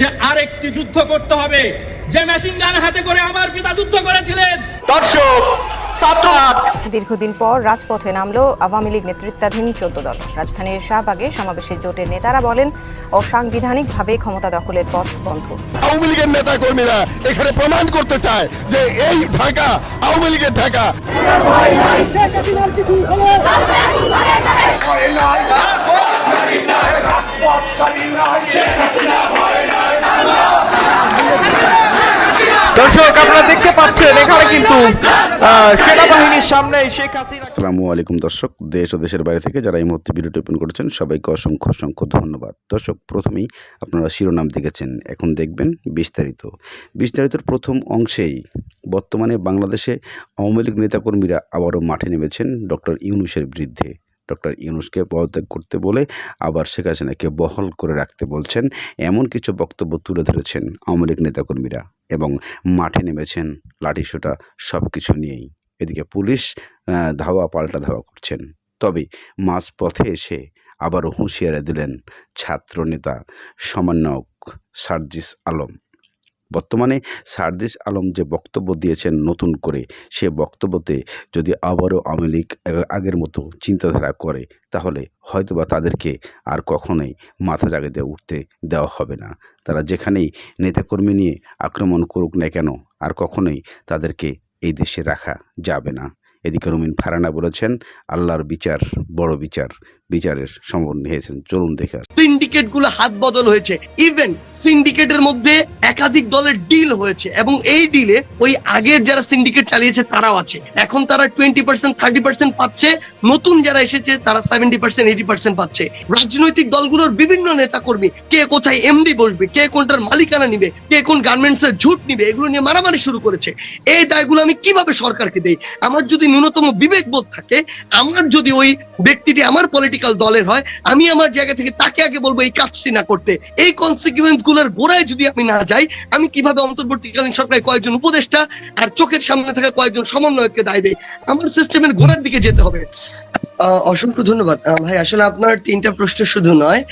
যে আরেকটি যুদ্ধ করতে হবে। যে মেশিন গান হাতে করে আমার পিতা যুদ্ধ করেছিলেন। দর্শক ছাত্র দীর্ঘদিন পর রাজপথে নামলো আওয়ামী লীগ নেতৃত্বাধীন চোদ্দ দল। রাজধানীর শাহবাগে সমাবেশে জোটের নেতারা বলেন অসাংবিধানিকভাবে ক্ষমতা দখলের পথ বন্ধ। আওয়ামী লীগের নেতা কর্মীরা এখানে প্রমাণ করতে চায় যে এই ঢাকা আওয়ামী লীগের ঢাকা। দর্শক, আপনারা দেখতে পাচ্ছেন, এখানে কিন্তু সেনাবাহিনীর সামনে শেখ হাসিনা আসসালামু আলাইকুম দর্শক, দেশ ও দেশের বাইরে থেকে যারা এই মুহূর্তে ভিডিওটি ওপেন করেছেন, সবাইকে অসংখ্য অসংখ্য ধন্যবাদ। দর্শক, প্রথমেই আপনারা শিরোনাম দেখেছেন, এখন দেখবেন বিস্তারিত। বিস্তারিতর প্রথম অংশেই বর্তমানে বাংলাদেশে আওয়ামী লীগ নেতাকর্মীরা আবারও মাঠে নেমেছেন ডক্টর ইউনুসের বিরুদ্ধে। ডক্টর ইউনুসকে পদত্যাগ করতে বলে আবার শেখ হাসিনাকে বহল করে রাখতে বলছেন, এমন কিছু বক্তব্য তুলে ধরেছেন আওয়ামী লীগ নেতাকর্মীরা এবং মাঠে নেমেছেন লাঠিসোটা সব কিছু নিয়েই। এদিকে পুলিশ ধাওয়া, পাল্টা ধাওয়া করছেন। তবে মাঝ পথে এসে আবারও হুঁশিয়ারি দিলেন ছাত্রনেতা সমন্বয়ক সার্জিস আলম। বর্তমানে সার্জিস আলম যে বক্তব্য দিয়েছেন নতুন করে, সে বক্তব্যতে যদি আবারও আওয়ামী লীগ আগের মতো চিন্তাধারা করে, তাহলে হয়তোবা তাদেরকে আর কখনোই মাথা দিয়ে উঠতে দেওয়া হবে না। তারা যেখানেই নেতাকর্মী নিয়ে আক্রমণ করুক না কেন, আর কখনোই তাদেরকে এই দেশে রাখা যাবে না। এদিকে রুমিন ফারানা বলেছেন, আল্লাহর বিচার বড় বিচার। বিচারের সম্পন্ন হয়েছেন চলুন দেখে সিন্ডিকেটগুলো হাত বদল হয়েছে। ইভেন সিন্ডিকেটের মধ্যে একাধিক দলের ডিল হয়েছে এবং এই ডিলে ওই আগের যারা সিন্ডিকেট চালিয়েছে তারাও আছে। এখন তারা টোয়েন্টি পার্সেন্ট থার্টি পার্সেন্ট পাচ্ছে। নতুন যারা এসেছে, তারা সেভেন্টি পার্সেন্ট এইটি পার্সেন্ট পাচ্ছে। রাজনৈতিক দলগুলোর বিভিন্ন নেতা কর্মী কে কোথায় এমডি বসবে, কে কোনটার মালিকানা নিবে, কে কোন গার্মেন্টস এর ঝুট নিবে, এগুলো নিয়ে মারামারি শুরু করেছে। এই দায়গুলো আমি কীভাবে সরকারকে দেই? আমার যদি ন্যূনতম বিবেকবোধ থাকে, আমার যদি ওই ব্যক্তিটি আমার পলিটিক্যাল দলের হয় আমি আমার জায়গা থেকে তাকে আগে বলব এই কাজটি না করতে। এই কনসিকুয়েন্সগুলোর গোড়ায় যদি আমি না যাই আমি কীভাবে অন্তর্বর্তীকালীন সরকারের কয়েকজন উপদেষ্টা আর চোখের সামনে থাকা কয়েকজন সমন্বয়ককে দায় দেয় আমার সিস্টেমের গোড়ার দিকে যেতে হবে। অসংখ্য ধন্যবাদ। ভাই আসলে আপনার তিনটা প্রশ্ন শুধু নয়।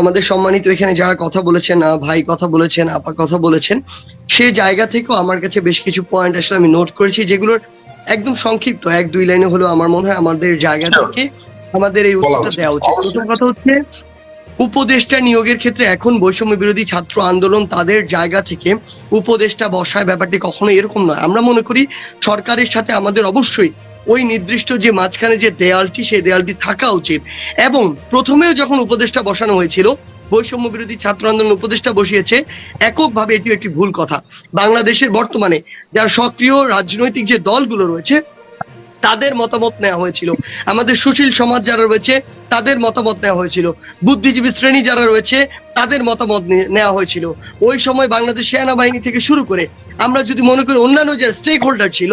আমাদের সম্মানিত এখানে যারা কথা বলেছেন ভাই কথা বলেছেন আপা কথা বলেছেন সে জায়গা থেকেও আমার কাছে বেশ কিছু পয়েন্ট আসলে আমি নোট করেছি যেগুলোর একদম সংক্ষিপ্ত এক দুই লাইনে হলো আমার মনে হয় আমাদের জায়গা থেকে আমাদের এই উত্তরটা দেওয়া উচিত। প্রথম কথা হচ্ছে উপদেষ্টা নিয়োগের ক্ষেত্রে এখন বৈষম্য বিরোধী ছাত্র আন্দোলন তাদের জায়গা থেকে উপদেষ্টা বসায় ব্যাপারটি কখনো এরকম নয়। আমরা মনে করি সরকারের সাথে আমাদের অবশ্যই ওই নির্দিষ্ট যে মাঝখানে যে দেয়ালটি সেই দেয়ালটি থাকা উচিত। এবং প্রথমেও যখন উপদেষ্টা বসানো হয়েছিল বৈষম্য বিরোধী ছাত্র আন্দোলন উপদেষ্টা বসিয়েছে এককভাবে এটি একটি ভুল কথা। বাংলাদেশের বর্তমানে যার সক্রিয় রাজনৈতিক যে দলগুলো রয়েছে তাদের মতামত নেওয়া হয়েছিল। আমাদের সুশীল সমাজ যারা রয়েছে, তাদের মতামত নেওয়া হয়েছিল। বুদ্ধিজীবী শ্রেণি যারা রয়েছে, তাদের মতামত নেওয়া হয়েছিল। ওই সময় বাংলাদেশ সেনাবাহিনী থেকে শুরু করে, আমরা যদি মনে করি অন্যান্য যারা স্টেক হোল্ডার ছিল,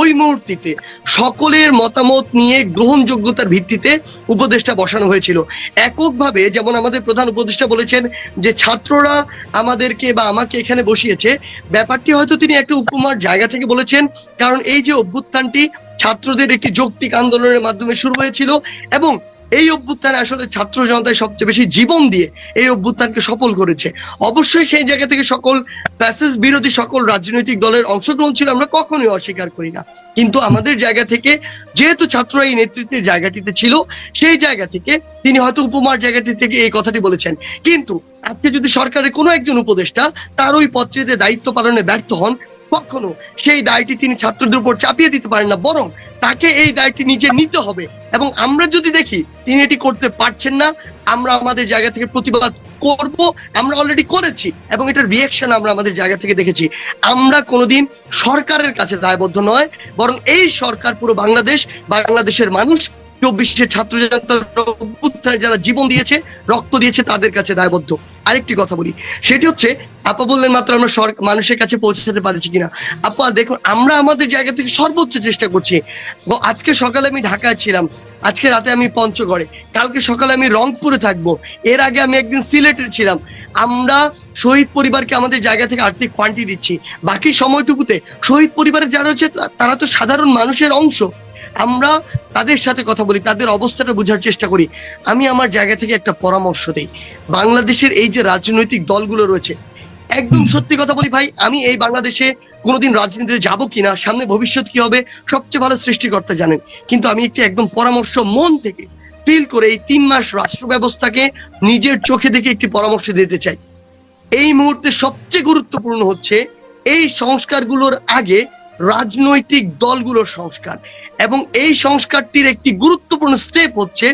ওই মুহূর্তে সকলের মতামত নিয়ে গ্রহণযোগ্যতার ভিত্তিতে উপদেষ্টা বসানো হয়েছিল। এককভাবে যেমন আমাদের প্রধান উপদেষ্টা বলেছেন যে ছাত্ররা আমাদেরকে বা আমাকে এখানে বসিয়েছে, ব্যাপারটি হয়তো তিনি একটা উপমার জায়গা থেকে বলেছেন, কারণ এই যে অভ্যুত্থানটি ছাত্রদের একটি যৌক্তিক আন্দোলনের মাধ্যমে শুরু হয়েছিল এবং এই অভ্যুত্থানে আসলে ছাত্র জনতায় সবচেয়ে বেশি জীবন দিয়ে এই অভ্যুত্থানকে সফল করেছে। অবশ্যই সেই জায়গা থেকে সকল প্যাসেজ বিরোধী সকল রাজনৈতিক দলের অংশগ্রহণ ছিল, আমরা কখনোই অস্বীকার করি না। কিন্তু আমাদের জায়গা থেকে যেহেতু ছাত্ররা এই নেতৃত্বের জায়গাটিতে ছিল, সেই জায়গা থেকে তিনি হয়তো উপমার জায়গাটি থেকে এই কথাটি বলেছেন। কিন্তু আজকে যদি সরকারের কোনো একজন উপদেষ্টা তার ওই পত্রিতে দায়িত্ব পালনে ব্যর্থ হন কখনো সেই দায়টি তিনি ছাত্রদের উপর চাপিয়ে দিতে পারেন না, বরং তাকে এই দায়টি নিজে নিতে হবে। এবং আমরা যদি দেখি, তিনি এটি করতে পারছেন না, আমরা আমাদের জায়গা থেকে প্রতিবাদ করব, আমরা অলরেডি করেছি, এবং এটার রিয়েকশন আমরা আমাদের জায়গা থেকে দেখেছি। আমরা কোনোদিন সরকারের কাছে দায়বদ্ধ নয়, বরং এই সরকার পুরো বাংলাদেশ, বাংলাদেশের মানুষ চব্বিশে ছাত্র অভ্যুত্থানে যারা জীবন দিয়েছে, রক্ত দিয়েছে তাদের কাছে দায়বদ্ধ। আরেকটি কথা বলি, সেটি হচ্ছে, আপা বললেন মাত্র আমরা মানুষের কাছে পৌঁছাতে পারছি কিনা। আপা, দেখুন, আমরা আমাদের জায়গা থেকে সর্বোচ্চ চেষ্টা করছি। আজকে সকালে আমি ঢাকায় ছিলাম, আজকে রাতে আমি পঞ্চগড়ে, কালকে সকালে আমি রংপুরে থাকব। এর আগে আমি একদিন সিলেটে ছিলাম। আমরা শহীদ পরিবারকে আমাদের জায়গা থেকে আর্থিক ফান্ডি দিচ্ছি। বাকি সময়টুকুতে শহীদ পরিবারের যারা হচ্ছে তারা তো সাধারণ মানুষের অংশ। আমরা তাদের সাথে কথা বলি তাদের অবস্থাটা বোঝার চেষ্টা করি। আমি আমার জায়গা থেকে একটা পরামর্শ দিই। বাংলাদেশের এই যে রাজনৈতিক দলগুলো রয়েছে একদম সত্যি কথা বলি ভাই আমি এই বাংলাদেশে কোনোদিন রাজনীতিতে যাব কিনা সামনে ভবিষ্যৎ কি হবে সবচেয়ে ভালো সৃষ্টিকর্তা জানেন। কিন্তু আমি একটি একদম পরামর্শ মন থেকে ফিল করে এই তিন মাস রাষ্ট্র ব্যবস্থাকে নিজের চোখে দেখে একটি পরামর্শ দিতে চাই। এই মুহূর্তে সবচেয়ে গুরুত্বপূর্ণ হচ্ছে এই সংস্কারগুলোর আগে রাজনৈতিক দলগুলোর সংস্কার। এবং এই সংস্কারটির একটি গুরুত্বপূর্ণ স্টেপ হচ্ছে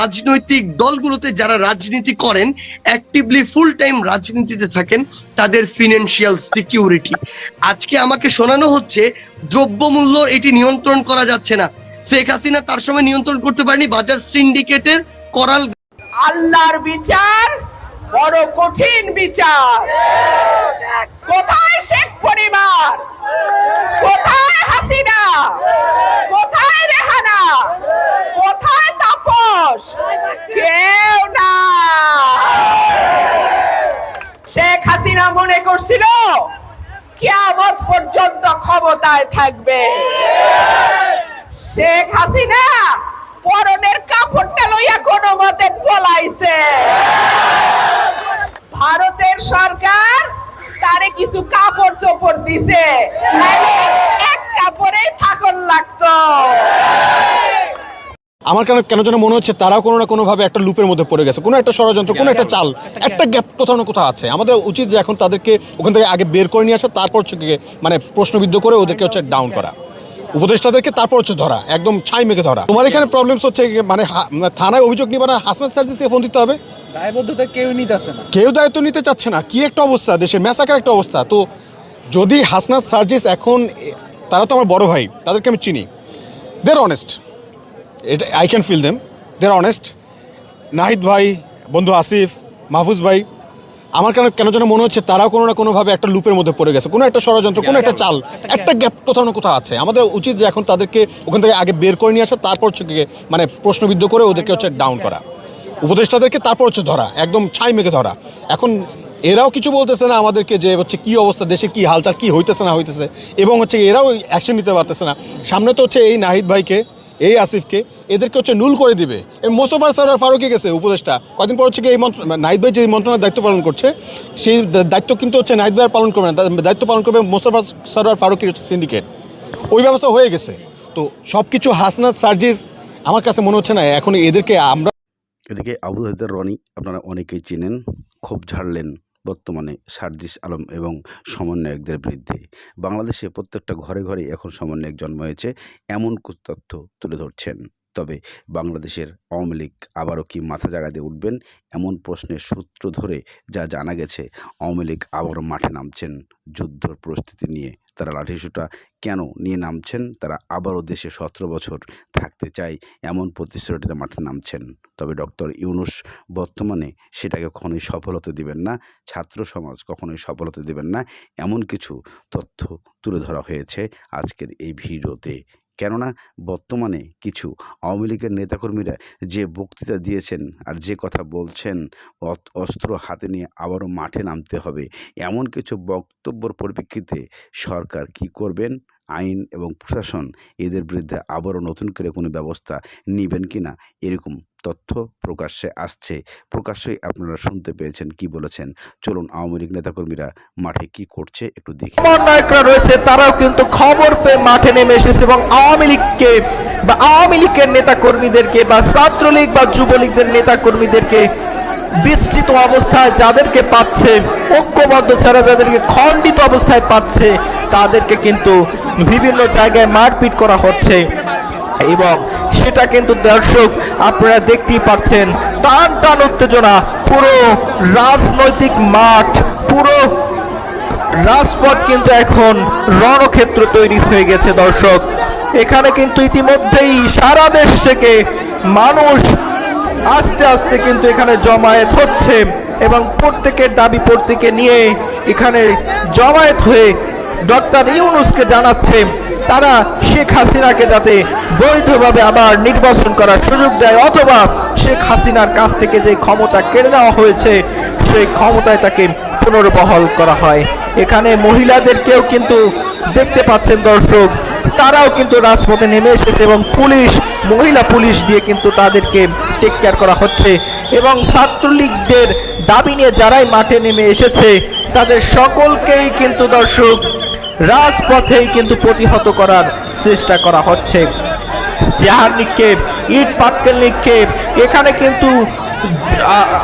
রাজনৈতিক দলগুলোতে যারা রাজনীতি করেন অ্যাক্টিভলি ফুল টাইম রাজনীতিতে থাকেন, তাদের ফিনান্সিয়াল সিকিউরিটি আজকে আমাকে শোনানো হচ্ছে, দ্রব্যমূল্য এটি নিয়ন্ত্রণ করা যাচ্ছে না। শেখ হাসিনা তার সময় নিয়ন্ত্রণ করতে পারেনি, বাজার সিন্ডিকেটের করাল আল্লাহর বিচার বড় কঠিন বিচার। কোথায় শেখ পরিবার? কোথায় হাসিনা? কোথায় রেহানা? কোথায় তাপস? কেউ না শেখ হাসিনা মনে করছিল কিয়ামত পর্যন্ত ক্ষমতায় থাকবে। শেখ হাসিনা পরনের কাপড়টা লইয়া কোনো মতে পলাইছে। ভারতের সরকার তারে কিছু কাপড় চোপড় দিছে। এক থাকন লাগতো। আমার কেন কেন যেন মনে হচ্ছে তারাও কোনো না কোনোভাবে একটা লুপের মধ্যে পড়ে গেছে। কোনো একটা ষড়যন্ত্র, কোনো একটা চাল, একটা গ্যাপ কোথাও না কোথাও আছে। আমাদের উচিত যে এখন তাদেরকে ওখান থেকে আগে বের করে নিয়ে আসা, তারপর হচ্ছে মানে প্রশ্নবিদ্ধ করে ওদেরকে হচ্ছে ডাউন করা। উপদেষ্টাদেরকে তারপর হচ্ছে ধরা, একদম ছাই মেখে ধরা। তোমার এখানে প্রবলেমস হচ্ছে মানে থানায় অভিযোগ নিবা না, হাসনাত সার্জিসকে ফোন দিতে হবে। দায়বদ্ধতা কেউ নিতেছে না। কেউ দায়িত্ব নিতে চাচ্ছে না। কি একটা অবস্থা? দেশের ম্যাসাকার একটা অবস্থা। তো যদি হাসনাত সার্জিস এখন, তারা তো আমার বড় ভাই, তাদেরকে আমি চিনি। দের অনেস্ট এটা I can feel them they're honest Nahid ভাই, বন্ধু আসিফ, মাহফুজ ভাই, আমার কেন কেন যেন মনে হচ্ছে তারাও কোনো না কোনোভাবে একটা লুপের মধ্যে পড়ে গেছে। কোনো একটা ষড়যন্ত্র, কোনো একটা চাল, একটা গ্যাপ কোথাও না কোথাও আছে। আমাদের উচিত যে এখন তাদেরকে ওখান থেকে আগে বের করে নিয়ে আসা, তারপর হচ্ছে মানে প্রশ্নবিদ্ধ করে ওদেরকে হচ্ছে ডাউন করা। উপদেষ্টাদেরকে তারপর হচ্ছে ধরা, একদম ছাই মেখে ধরা। এখন এরাও কিছু বলতেছে না আমাদেরকে যে হচ্ছে কি অবস্থা, দেশে কি হালচাল, কি হইতেছে না হইতেছে, এবং হচ্ছে এরাও অ্যাকশন নিতে পারতেছে না। সামনে তো হচ্ছে এই নাহিদ ভাইকে, এই আসিফকে, এদেরকে হচ্ছে নুল করে দিবে। মোস্তফা সরার ফারুকি গেছে উপদেষ্টা। কদিন পর হচ্ছে কি এই মন্ত্র, নাহিদ ভাই যে মন্ত্রণালয়ের দায়িত্ব পালন করছে, সেই দায়িত্ব কিন্তু হচ্ছে নাহিদ ভাই পালন করবে না। দায়িত্ব পালন করবে মোস্তফা সরার ফারুকির হচ্ছে সিন্ডিকেট ওই ব্যবস্থা হয়ে গেছে। তো সব কিছু হাসনাত সার্জিস, আমার কাছে মনে হচ্ছে না, এখন এদেরকে আমরা এদিকে আবু হায়দার রনি, আপনারা অনেকেই চেনেন, ক্ষোভ ঝাড়লেন বর্তমানে সার্জিস আলম এবং সমন্বয়কদের বিরুদ্ধে। বাংলাদেশে প্রত্যেকটা ঘরে ঘরে এখন সমন্বয়ক জন্ম হয়েছে, এমন তথ্য তুলে ধরছেন। তবে বাংলাদেশের আওয়ামী লীগ আবারও কি মাথা জাগা দিয়ে উঠবেন এমন প্রশ্নের সূত্র ধরে যা জানা গেছে, আওয়ামী লীগ আবারও মাঠে নামছেন। যুদ্ধর প্রস্তুতি নিয়ে তারা লাঠিসুটা কেন নিয়ে নামছেন? তারা আবারও দেশে সতেরো বছর থাকতে চায় এমন প্রতিশ্রুতিতে মাঠে নামছেন। তবে ডক্টর ইউনুস বর্তমানে সেটাকে কখনোই সফল হতে দিবেন না, ছাত্র সমাজ কখনোই সফল হতে দেবেন না, এমন কিছু তথ্য তুলে ধরা হয়েছে আজকের এই ভিডিওতে। কেননা বর্তমানে কিছু আওয়ামী লীগের নেতাকর্মীরা যে বক্তৃতা দিয়েছেন আর যে কথা বলছেন অস্ত্র হাতে নিয়ে আবারও মাঠে নামতে হবে। এমন কিছু বক্তব্যর পরিপ্রেক্ষিতে সরকার কি করবেন? আইন এবং প্রশাসন এদের বিরুদ্ধে আবারও নতুন করে কোনো ব্যবস্থা নেবেন কি না, এরকম তথ্য প্রকাশ্যে আসছে। প্রকাশ্যই আপনারা শুনতে পেয়েছেন কি বলেছেন। চলুন আওয়ামী লীগ নেতাকর্মীরা মাঠে কি করছে একটু দেখি। নায়করা রয়েছে, তারাও কিন্তু খবর পেয়ে মাঠে নেমে এসেছে এবং আওয়ামী লীগকে বা আওয়ামী লীগের নেতাকর্মীদেরকে বা ছাত্রলীগ বা যুবলীগদের নেতা কর্মীদেরকে বিস্তৃত অবস্থায় যাদেরকে পাচ্ছে, ঐক্যবদ্ধ ছাড়া যাদেরকে খণ্ডিত অবস্থায় পাচ্ছে, তাদেরকে কিন্তু বিভিন্ন জায়গায় মারপিট করা হচ্ছে। এবং সেটা কিন্তু দর্শক আপনারা দেখতেই পাচ্ছেন, টান টান উত্তেজনা, পুরো রাজনৈতিক মাঠ, পুরো রাজপথ কিন্তু এখন রণক্ষেত্র তৈরি হয়ে গেছে দর্শক। এখানে কিন্তু ইতিমধ্যেই সারা দেশ থেকে মানুষ আস্তে আস্তে কিন্তু এখানে জমায়েত হচ্ছে এবং প্রত্যেকের দাবি প্রত্যেকে নিয়ে এখানে জমায়েত হয়ে ডক্টর ইউনুসকে জানাচ্ছে, তারা শেখ হাসিনাকে যাতে বৈধভাবে আবার নির্বাচন করার সুযোগ দেয়, অথবা শেখ হাসিনার কাছ থেকে যে ক্ষমতা কেড়ে নেওয়া হয়েছে, সেই ক্ষমতায় তাকে পুনর্বহাল করা হয়। এখানে মহিলাদেরকেও কিন্তু দেখতে পাচ্ছেন দর্শক তারাও কিন্তু রাজপথে নেমে এসেছে এবং পুলিশ, মহিলা পুলিশ দিয়ে কিন্তু তাদেরকে টেক কেয়ার করা হচ্ছে। এবং ছাত্রলীগদের দাবি নিয়ে যারাই মাঠে নেমে এসেছে, তাদের সকলকেই কিন্তু দর্শক রাজপথেই কিন্তু প্রতিহত করার চেষ্টা করা হচ্ছে। চেহার নিক্ষেপ, ইট পাটকেল নিক্ষেপ, এখানে কিন্তু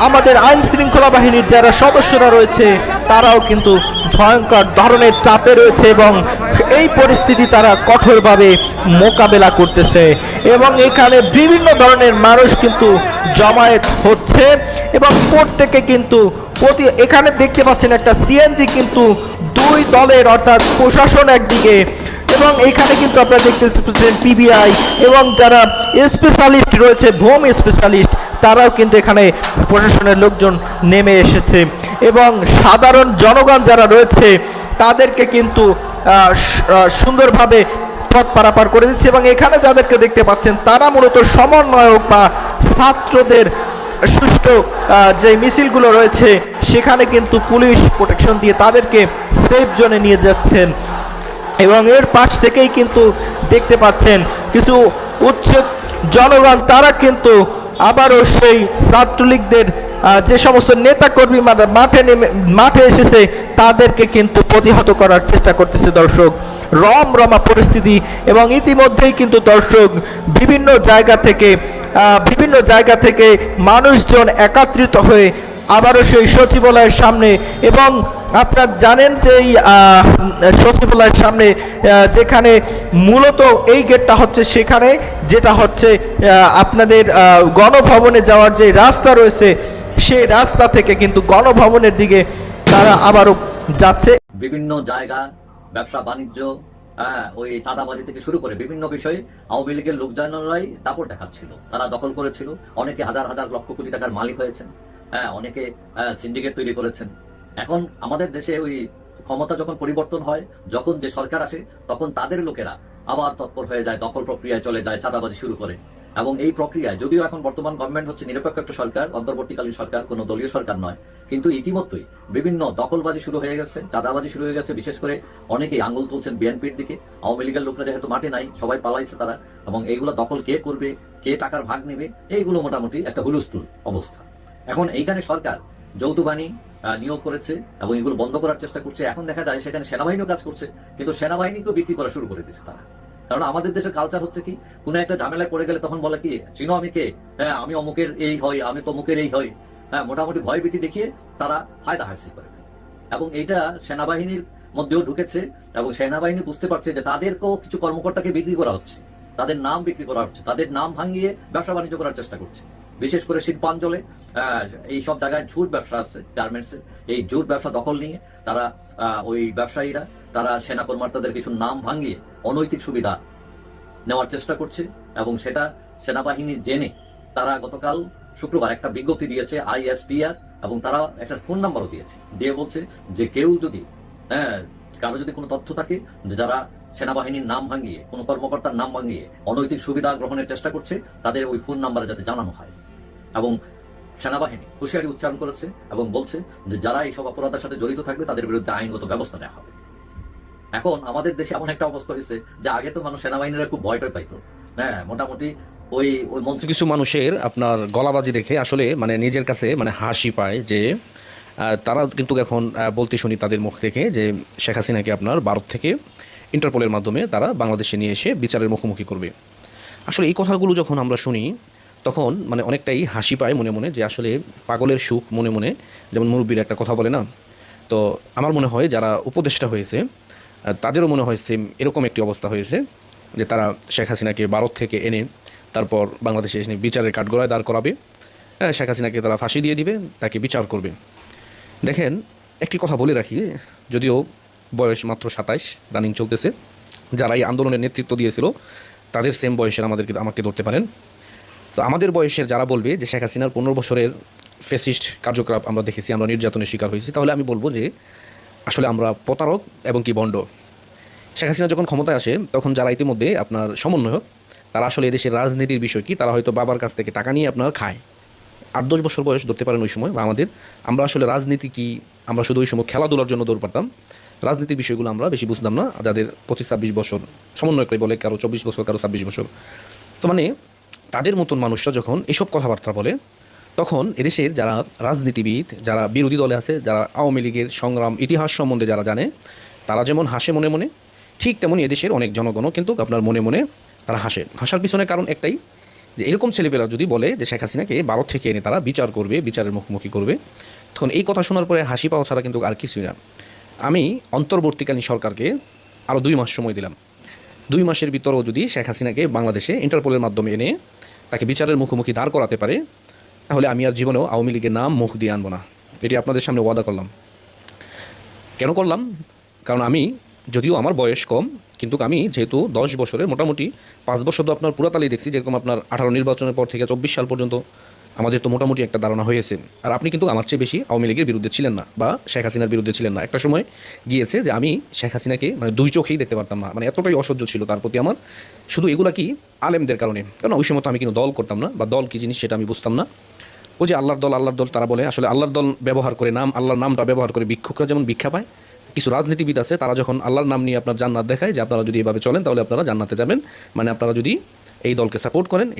আমাদের আইন শৃঙ্খলা বাহিনীর যারা সদস্যরা রয়েছে, তারাও কিন্তু ভয়ঙ্কর ধরনের চাপে রয়েছে এবং এই পরিস্থিতি তারা কঠোরভাবে মোকাবেলা করতেছে। এবং এখানে বিভিন্ন ধরনের মানুষ কিন্তু জমায়েত হচ্ছে এবং প্রত্যেকে কিন্তু প্রতি এখানে দেখতে পাচ্ছেন একটা সিএনজি কিন্তু দুই দলের অর্থাৎ প্রশাসন একদিকে এবং এখানে কিন্তু আপনারা দেখতে পাচ্ছেন পিবিআই এবং যারা স্পেশালিস্ট রয়েছে, ভোম স্পেশালিস্ট তারাও কিন্তু এখানে প্রশাসনের লোকজন নেমে এসেছে। এবং সাধারণ জনগণ যারা রয়েছে, তাদেরকে কিন্তু সুন্দরভাবে পথ পারাপার করে দিচ্ছে এবং এখানে যাদেরকে দেখতে পাচ্ছেন, তারা মূলত সমন্বয়ক বা ছাত্রদের সুষ্ঠু যে মিছিলগুলো রয়েছে, সেখানে কিন্তু পুলিশ প্রোটেকশন দিয়ে তাদেরকে সেফ জোনে নিয়ে যাচ্ছেন। এবং এর পাশ থেকেই কিন্তু দেখতে পাচ্ছেন, কিছু উচ্ছেদ জনগণ, তারা কিন্তু আবারও সেই ছাত্রলীগদের যে সমস্ত নেতাকর্মী মা- মাঠে নেমে মাঠে এসেছে, তাদেরকে কিন্তু প্রতিহত করার চেষ্টা করতেছে দর্শক। রম রমা পরিস্থিতি এবং ইতিমধ্যেই কিন্তু দর্শক বিভিন্ন জায়গা থেকে বিভিন্ন জায়গা থেকে মানুষজন একত্রিত হয়ে আবারও সেই সচিবালয়ের সামনে এবং আপনারা জানেন যে এই সচিবালয়ের সামনে যেখানে মূলত এই গেটটা হচ্ছে সেখানে, যেটা হচ্ছে আপনাদের গণভবনে যাওয়ার যে রাস্তা রয়েছে সেই রাস্তা থেকে কিন্তু গণভবনের দিকে তারা আবারও যাচ্ছে। বিভিন্ন জায়গা, ব্যবসা, বাণিজ্য হ্যাঁ ওই চাঁদাবাজি থেকে শুরু করে বিভিন্ন বিষয়ে আওয়ামী লীগের দাপট দেখাচ্ছিল। তারা দখল করেছিল। অনেকে হাজার হাজার লক্ষ কোটি টাকার মালিক হয়েছেন। হ্যাঁ অনেকে সিন্ডিকেট তৈরি করেছেন। এখন আমাদের দেশে ওই ক্ষমতা যখন পরিবর্তন হয়, যখন যে সরকার আসে, তখন তাদের লোকেরা আবার তৎপর হয়ে যায়, দখল প্রক্রিয়ায় চলে যায়, চাঁদাবাজি শুরু করে। এবং এই প্রক্রিয়ায় যদিও এখন বর্তমান গভর্নমেন্ট হচ্ছে নিরপেক্ষ একটা সরকার অন্তর্বর্তীকালীন সরকার কোনো দলীয় সরকার নয় কিন্তু ইতিমধ্যেই বিভিন্ন দখলবাজি শুরু হয়ে গেছে চাঁদাবাজি শুরু হয়ে গেছে বিশেষ করে অনেকেই আঙুল তুলছেন বিএনপির দিকে। আওয়ামী লীগের লোকরা যেহেতু মাঠে নাই সবাই পালাইছে তারা এবং এইগুলো দখল কে করবে কে টাকার ভাগ নেবে এইগুলো মোটামুটি একটা হুলস্থুল অবস্থা। এখন এইখানে সরকার যৌথ বাহিনী আহ, নিয়োগ করেছে এবং এগুলো বন্ধ করার চেষ্টা করছে। এখন দেখা যায় সেখানে সেনাবাহিনীও কাজ করছে কিন্তু সেনাবাহিনীকেও বিক্রি করা শুরু করে দিচ্ছে তারা। কারণ আমাদের দেশের কালচার হচ্ছে কি, কোন একটা ঝামেলায় পড়ে গেলে তখন বলে কি, চিনো আমি কে? হ্যাঁ আমি অমুকের এই হই, আমি তমুকের এই হই। হ্যাঁ মোটামুটি ভয় ভীতি দেখিয়ে তারা ফায়দা হাসিল করে। এবং এইটা সেনাবাহিনীর মধ্যেও ঢুকেছে এবং সেনাবাহিনী বুঝতে পারছে যে তাদেরকেও কিছু কর্মকর্তাকে বিক্রি করা হচ্ছে। তাদের নাম বিক্রি করা হচ্ছে, তাদের নাম ভাঙিয়ে ব্যবসা বাণিজ্য করার চেষ্টা করছে। বিশেষ করে শিল্পাঞ্চলে এই সব জায়গায় ঝুট ব্যবসা আছে গার্মেন্টস এই ঝুট ব্যবসা দখল নিয়ে তারা ওই ব্যবসায়ীরা, তারা সেনা কর্মকর্তাদের কিছু নাম ভাঙিয়ে অনৈতিক সুবিধা নেওয়ার চেষ্টা করছে এবং সেটা সেনাবাহিনী জেনে তারা গতকাল শুক্রবার একটা বিজ্ঞপ্তি দিয়েছে আইএসপিআর এবং তারা একটা ফোন নাম্বারও দিয়েছে। দিয়ে বলছে যে কেউ যদি হ্যাঁ কারও যদি কোনো তথ্য থাকে যে যারা সেনাবাহিনীর নাম ভাঙিয়ে, কোনো কর্মকর্তার নাম ভাঙিয়ে অনৈতিক সুবিধা গ্রহণের চেষ্টা করছে, তাদের ওই ফোন নাম্বারে যাতে জানানো হয়। এবং সেনাবাহিনী হুঁশিয়ারি উচ্চারণ করেছে এবং বলছে যে যারা এইসব অপরাধের সাথে জড়িত থাকবে, তাদের বিরুদ্ধে আইনগত ব্যবস্থা নেওয়া হবে। এখন আমাদের দেশে এমন একটা অবস্থা হয়েছে যে আগে তো মানুষ সেনাবাহিনীরা খুব ভয় টয় পাইতো। হ্যাঁ মোটামুটি ওই ওই কিছু মানুষের আপনার গলাবাজি দেখে আসলে মানে নিজের কাছে মানে হাসি পায় যে তারা কিন্তু এখন বলতে শুনি তাদের মুখ থেকে যে শেখ হাসিনাকে আপনার ভারত থেকে ইন্টারপোলের মাধ্যমে তারা বাংলাদেশে নিয়ে এসে বিচারের মুখোমুখি করবে। আসলে এই কথাগুলো যখন আমরা শুনি তখন মানে অনেকটাই হাসি পায় মনে মনে যে আসলে পাগলের সুখ মনে মনে। যেমন মুরব্বীর একটা কথা বলে না? তো আমার মনে হয় যারা উপদেষ্টা হয়েছে তাদেরও মনে হয় সেম এরকম একটি অবস্থা হয়েছে যে তারা শেখ হাসিনাকে ভারত থেকে এনে তারপর বাংলাদেশে এসে বিচারের কাঠগড়ায় দাঁড় করাবে। হ্যাঁ শেখ হাসিনাকে তারা ফাঁসি দিয়ে দিবে, তাকে বিচার করবে। দেখেন, একটি কথা বলে রাখি, যদিও বয়স মাত্র সাতাইশ রানিং চলতেছে। যারা এই আন্দোলনের নেতৃত্ব দিয়েছিল, তাদের সেম বয়সের আমাদেরকে, আমাকে ধরতে পারেন। তো আমাদের বয়সের যারা বলবে যে শেখ হাসিনার পনেরো বছরের ফেসিস্ট কার্যকলাপ আমরা দেখেছি, আমরা নির্যাতনের শিকার হয়েছি, তাহলে আমি বলব যে আসলে আমরা প্রতারক এবং কি বন্ড। শেখ হাসিনা যখন ক্ষমতায় আসে, তখন যারা ইতিমধ্যে আপনার সমন্বয়ক, তারা আসলে এদেশের রাজনীতির বিষয় কি, তারা হয়তো বাবার কাছ থেকে টাকা নিয়ে আপনার খায়। আট দশ বছর বয়স ধরতে পারেন ওই সময় বা আমাদের। আমরা আসলে রাজনীতি কি, আমরা শুধু ওই সময় খেলাধুলার জন্য দৌড় পারতাম? রাজনীতির বিষয়গুলো আমরা বেশি বুঝতাম না, যাদের পঁচিশ ছাব্বিশ বছর সমন্বয়করাই বলে কারও চব্বিশ বছর, কারও ছাব্বিশ বছর। তো মানে তাদের মতন মানুষরা যখন এসব কথাবার্তা বলে, তখন এদেশের যারা রাজনীতিবিদ, যারা বিরোধী দলে আছে, যারা আওয়ামী লীগের সংগ্রাম, ইতিহাস সম্বন্ধে যারা জানে, তারা যেমন হাসে মনে মনে, ঠিক তেমনই এদেশের অনেক জনগণও কিন্তু আপনার মনে মনে তারা হাসে। হাসার পিছনে কারণ একটাই, যে এরকম ছেলেপেলা যদি বলে যে শেখ হাসিনাকে ভারত থেকে এনে তারা বিচার করবে, বিচারের মুখোমুখি করবে, তখন এই কথা শোনার পরে হাসি পাওয়া ছাড়া কিন্তু আর কিছুই না। আমি অন্তর্বর্তীকালীন সরকারকে আরও দুই মাস সময় দিলাম। দুই মাসের ভিতরেও যদি শেখ হাসিনাকে বাংলাদেশে ইন্টারপোলের মাধ্যমে এনে তাকে বিচারের মুখোমুখি দাঁড় করাতে পারে, তাহলে আমি আর জীবনেও আওয়ামী লীগের নাম মুখ দিয়ে আনব না। এটি আপনাদের সামনে ওয়াদা করলাম। কেন করলাম? কারণ আমি, যদিও আমার বয়স কম, কিন্তু আমি যেহেতু দশ বছরের, মোটামুটি পাঁচ বছর তো আপনার পুরাতালি দেখছি, যেরকম আপনার আঠারো নির্বাচনের পর থেকে চব্বিশ সাল পর্যন্ত আমাদের তো মোটামুটি একটা ধারণা হয়েছে। আর আপনি কিন্তু আমার চেয়ে বেশি আওয়ামী লীগের বিরুদ্ধে ছিলেন না বা শেখ হাসিনার বিরুদ্ধে ছিলেন না। একটা সময় গিয়েছে যে আমি শেখ হাসিনাকে মানে দুই চোখেই দেখতে পারতাম না। মানে এতটাই অসহ্য ছিল তার প্রতি আমার। শুধু এগুলা কি আলেমদের কারণে। কারণ ওই সময় তো আমি কিন্তু দল করতাম না বা দল কি জিনিস সেটা আমি বুঝতাম না। ওই যে আল্লাহর দল আল্লাহর দল তারা বলে, আসলে আল্লাহর দল ব্যবহার করে নাম, আল্লাহর নামটা ব্যবহার করে ভিক্ষুকরা যেমন ভিক্ষা পায়, কিছু রাজনীতিবিদ আছে তারা যখন আল্লাহর নাম নিয়ে আপনার জান্নাত দেখায় যে আপনারা যদি এভাবে চলেন তাহলে আপনারা জান্নাতে যাবেন। মানে আপনারা যদি এই দলকে সাপোর্ট করেন, এই